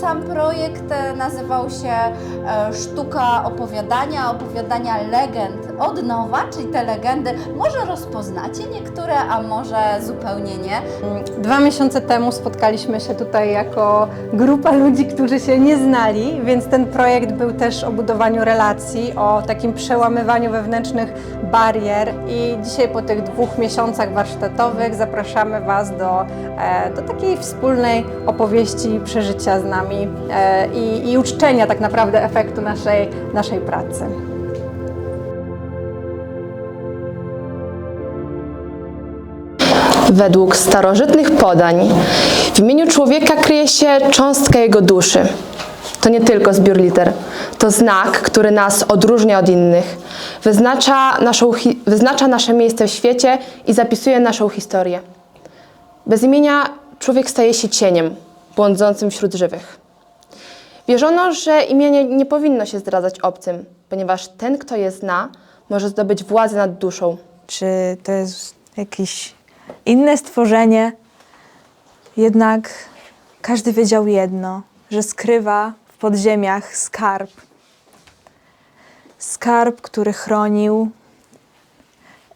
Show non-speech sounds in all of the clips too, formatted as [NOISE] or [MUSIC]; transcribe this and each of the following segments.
Sam projekt e, nazywał się e, Sztuka opowiadania, opowiadania legend od nowa, czyli te legendy może rozpoznacie niektóre, a może zupełnie nie. Dwa miesiące temu spotkaliśmy się tutaj jako grupa ludzi, którzy się nie znali, więc ten projekt był też o budowaniu relacji, o takim przełamywaniu wewnętrznych barier. I dzisiaj po tych dwóch miesiącach warsztatowych zapraszamy Was do, e, do takiej wspólnej opowieści przeżycia z nami e, i, i uczczenia tak naprawdę efektu naszej, naszej pracy. Według starożytnych podań w imieniu człowieka kryje się cząstka jego duszy. To nie tylko zbiór liter, to znak, który nas odróżnia od innych, wyznacza, naszą, wyznacza nasze miejsce w świecie i zapisuje naszą historię. Bez imienia człowiek staje się cieniem, błądzącym wśród żywych. Wierzono, że imię nie, powinno się zdradzać obcym, ponieważ ten, kto je zna, może zdobyć władzę nad duszą. czy to jest jakieś inne stworzenie. Jednak każdy wiedział jedno, że skrywa w podziemiach skarb. Skarb, który chronił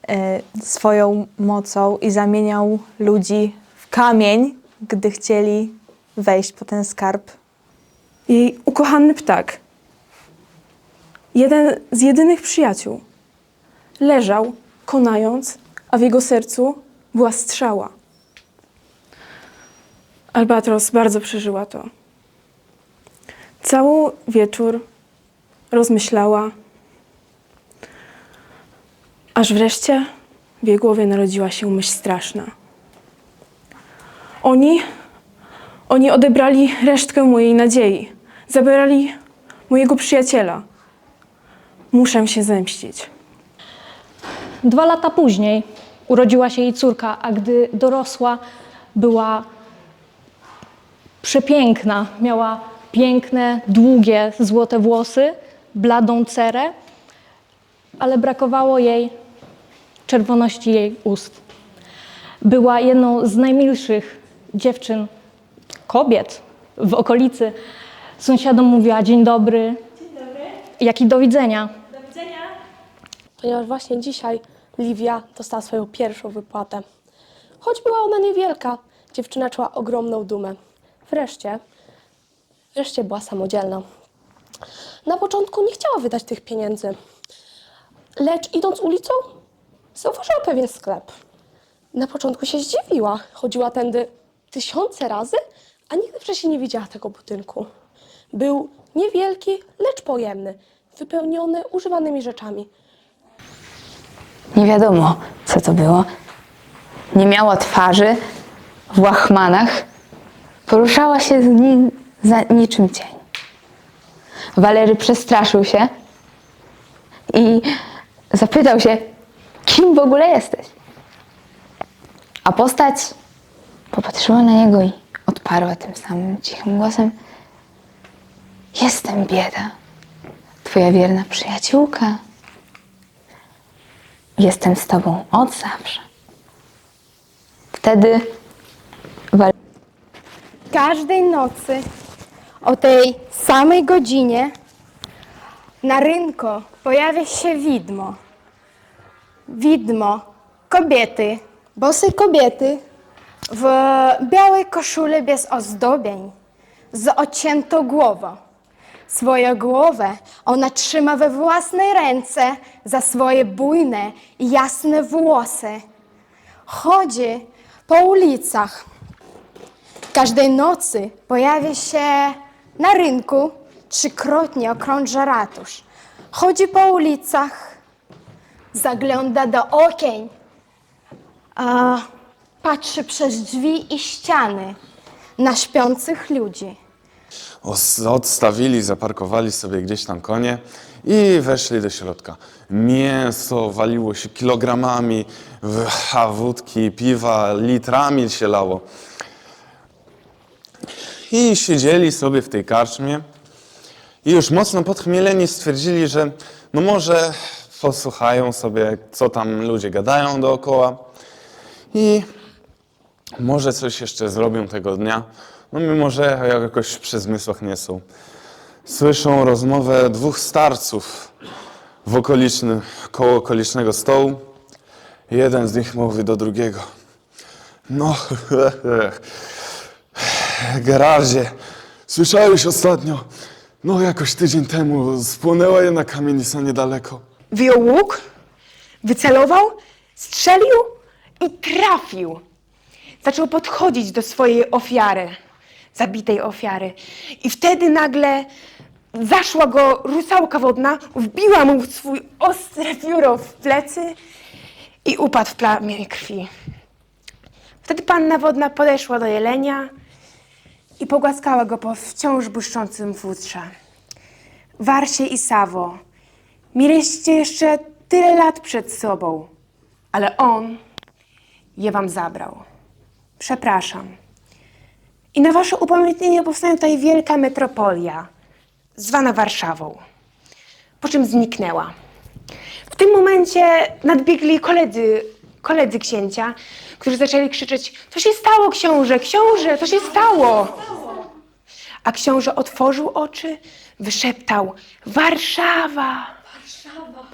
e, swoją mocą i zamieniał ludzi w kamień, gdy chcieli wejść po ten skarb. Jej ukochany ptak, jeden z jedynych przyjaciół, leżał, konając, a w jego sercu była strzała. Albatros bardzo przeżyła to. Cały wieczór rozmyślała, aż wreszcie w jej głowie narodziła się myśl straszna. Oni oni odebrali resztkę mojej nadziei. Zabrali mojego przyjaciela. Muszę się zemścić. Dwa lata później urodziła się jej córka, a gdy dorosła, była przepiękna. Miała piękne, długie, złote włosy, bladą cerę, ale brakowało jej czerwoności jej ust. Była jedną z najmilszych dziewczyn, kobiet w okolicy. Sąsiadom mówiła dzień dobry, jak i do widzenia. ponieważ właśnie dzisiaj Livia dostała swoją pierwszą wypłatę. Choć była ona niewielka, dziewczyna czuła ogromną dumę. Wreszcie, wreszcie była samodzielna. Na początku nie chciała wydać tych pieniędzy, lecz idąc ulicą, zauważyła pewien sklep. Na początku się zdziwiła, chodziła tędy tysiące razy, a nigdy wcześniej nie widziała tego budynku. Był niewielki, lecz pojemny, wypełniony używanymi rzeczami. Nie wiadomo, co to było. Nie miała twarzy, w łachmanach. Poruszała się z nim za niczym cień. Walery przestraszył się i zapytał się, kim w ogóle jesteś? A postać popatrzyła na niego i odparła tym samym cichym głosem: Jestem bieda, twoja wierna przyjaciółka. Jestem z tobą od zawsze. Wtedy Wal- każdej nocy o tej samej godzinie na rynku pojawia się widmo. Widmo kobiety, bosej kobiety w białej koszuli bez ozdobień, z odciętą głową. Swoją głowę ona trzyma we własnej ręce za swoje bujne i jasne włosy. Chodzi po ulicach, Każdej nocy pojawia się na rynku, trzykrotnie okrąża ratusz. Chodzi po ulicach, zagląda do okien, a patrzy przez drzwi i ściany na śpiących ludzi. Odstawili, zaparkowali sobie gdzieś tam konie i weszli do środka. Mięso waliło się kilogramami, w- a wódki, piwa litrami się lało. I siedzieli sobie w tej karczmie i już mocno podchmieleni stwierdzili, że no może posłuchają sobie, co tam ludzie gadają dookoła i może coś jeszcze zrobią tego dnia. no mimo że jakoś przy zmysłach nie są. Słyszą rozmowę dwóch starców w okolicznym, koło okolicznego stołu. Jeden z nich mówi do drugiego. No, [LAUGHS] Gerardzie, słyszałeś ostatnio? No, jakoś tydzień temu spłonęła jedna kamienica niedaleko. Wyjął łuk, wycelował, strzelił i trafił. Zaczął podchodzić do swojej ofiary, zabitej ofiary. I wtedy nagle zaszła go rusałka wodna, wbiła mu swój ostre pióro w plecy i upadł w plamie krwi. Wtedy panna wodna podeszła do jelenia i pogłaskała go po wciąż błyszczącym futrze. Warsie i Sawo, mieliście jeszcze tyle lat przed sobą, ale on je wam zabrał. Przepraszam. I na wasze upamiętnienie powstanie tutaj wielka metropolia, zwana Warszawą, po czym zniknęła. W tym momencie nadbiegli koledzy, koledzy księcia, którzy zaczęli krzyczeć: Co się stało, książę? Książę, co się stało? A książę otworzył oczy, wyszeptał: Warszawa! Warszawa!